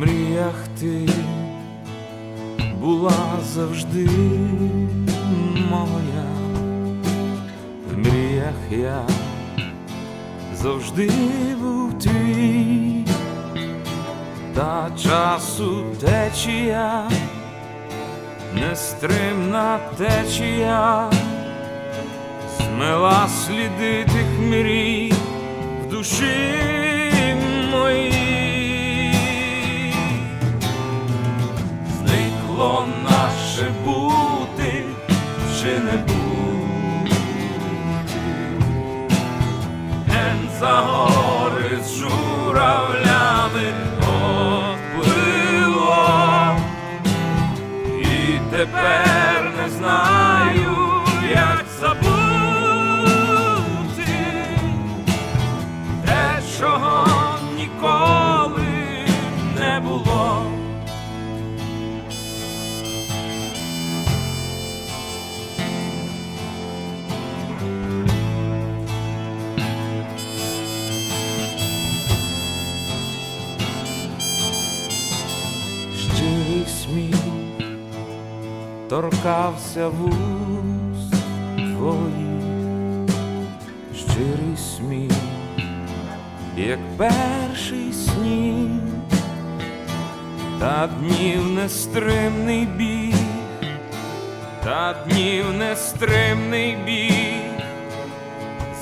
мріях ти була завжди моя, в мріях я завжди був твій, та часу течія, нестримна течія, змила сліди тих мрій в душі чи не бути. Ген за гори з журавлями отплило. І тепер не знаю, як забути те, чого ніколи не було. Торкався вуст твоїх, щирий сміх, як перший сніг, та днів нестримний біг, та днів нестримний біг,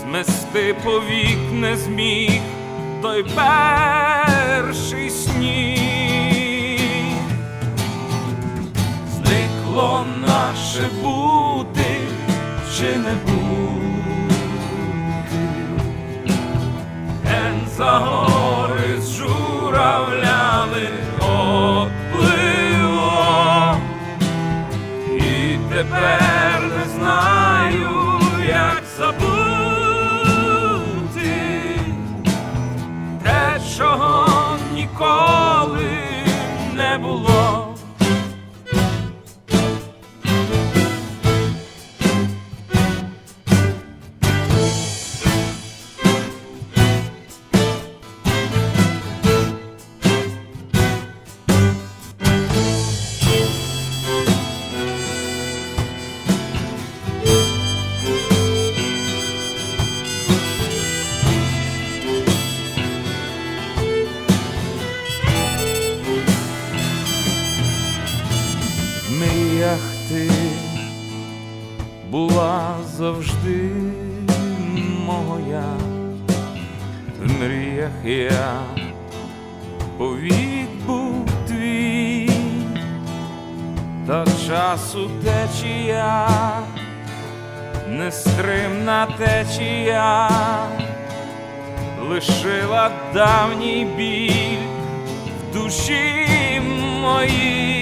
змести повік не зміг той перший чи не бути. Ти була завжди моя, в мріях я повік був твій, та часу течія, нестримна течія, лишила давній біль в душі моїй.